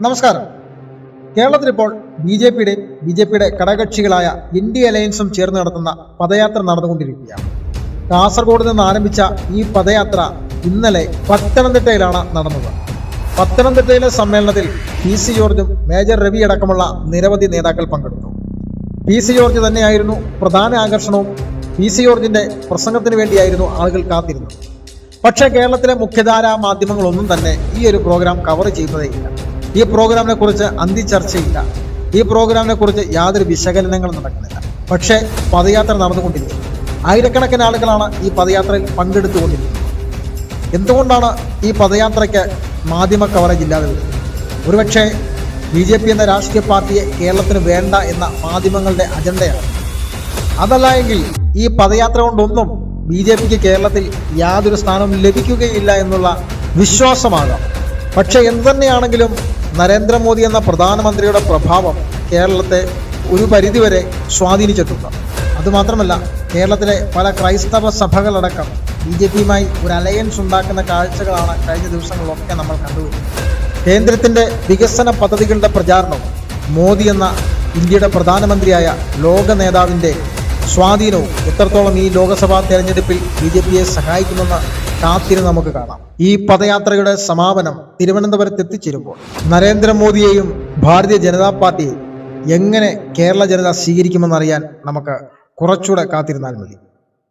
നമസ്കാരം. കേരളത്തിൽ ഇപ്പോൾ ബി ജെ പിയുടെ ബി ജെ പിയുടെ ഘടകകക്ഷികളായ ഡി അലയൻസും ചേർന്ന് നടത്തുന്ന പദയാത്ര നടന്നുകൊണ്ടിരിക്കുകയാണ്. കാസർഗോഡ് നിന്ന് ആരംഭിച്ച ഈ പദയാത്ര ഇന്നലെ പത്തനംതിട്ടയിലാണ് നടന്നത്. പത്തനംതിട്ടയിലെ സമ്മേളനത്തിൽ പി സി ജോർജും മേജർ രവി അടക്കമുള്ള നിരവധി നേതാക്കൾ പങ്കെടുത്തു. പി സി ജോർജ് തന്നെയായിരുന്നു പ്രധാന ആകർഷണവും പി സി ജോർജിന്റെ പ്രസംഗത്തിന് വേണ്ടിയായിരുന്നു ആളുകൾ കാത്തിരുന്നത്. പക്ഷേ കേരളത്തിലെ മുഖ്യധാരാ മാധ്യമങ്ങളൊന്നും തന്നെ ഈ ഒരു പ്രോഗ്രാം കവർ ചെയ്യുന്നതേയില്ല. ഈ പ്രോഗ്രാമിനെ കുറിച്ച് അന്തിച്ചർച്ചയില്ല ഈ പ്രോഗ്രാമിനെ കുറിച്ച് യാതൊരു വിശകലനങ്ങളും നടക്കുന്നില്ല. പക്ഷേ പദയാത്ര നടന്നുകൊണ്ടിരിക്കുന്നു. ആയിരക്കണക്കിന് ആളുകളാണ് ഈ പദയാത്രയിൽ പങ്കെടുത്തുകൊണ്ടിരിക്കുന്നത്. എന്തുകൊണ്ടാണ് ഈ പദയാത്രയ്ക്ക് മാധ്യമ കവറേജ് ഇല്ലാതെ വരുന്നത് ഒരുപക്ഷെ ബി ജെ പി എന്ന രാഷ്ട്രീയ പാർട്ടിയെ കേരളത്തിന് വേണ്ട എന്ന മാധ്യമങ്ങളുടെ അജണ്ടയാണ്. അതല്ല എങ്കിൽ ഈ പദയാത്ര കൊണ്ടൊന്നും ബി ജെ പിക്ക് കേരളത്തിൽ യാതൊരു സ്ഥാനവും ലഭിക്കുകയില്ല എന്നുള്ള വിശ്വാസമാകാം. പക്ഷേ എന്തു തന്നെയാണെങ്കിലും നരേന്ദ്രമോദി എന്ന പ്രധാനമന്ത്രിയുടെ പ്രഭാവം കേരളത്തെ ഒരു പരിധിവരെ സ്വാധീനിച്ചിട്ടുണ്ട്. അതുമാത്രമല്ല കേരളത്തിലെ പല ക്രൈസ്തവ സഭകളടക്കം ബി ജെ പിയുമായി ഒരു അലയൻസ് ഉണ്ടാക്കുന്ന കാഴ്ചകളാണ് കഴിഞ്ഞ ദിവസങ്ങളിലൊക്കെ നമ്മൾ കണ്ടുവരുന്നത് കേന്ദ്രത്തിന്റെ വികസന പദ്ധതികളുടെ പ്രചാരണവും മോദി എന്ന ഇന്ത്യയുടെ പ്രധാനമന്ത്രിയായ ലോക നേതാവിന്റെ സ്വാധീനവും എത്രത്തോളം ഈ ലോക്സഭാ തെരഞ്ഞെടുപ്പിൽ ബി ജെ പിയെ സഹായിക്കുമെന്ന് കാത്തിരുന്ന് നമുക്ക് കാണാം. ഈ പദയാത്രയുടെ സമാപനം തിരുവനന്തപുരത്ത് എത്തിച്ചേരുമ്പോൾ നരേന്ദ്രമോദിയെയും ഭാരതീയ ജനതാ പാർട്ടിയെയും എങ്ങനെ കേരള ജനത സ്വീകരിക്കുമെന്നറിയാൻ നമുക്ക് കുറച്ചുകൂടെ കാത്തിരുന്നാൽ മതി.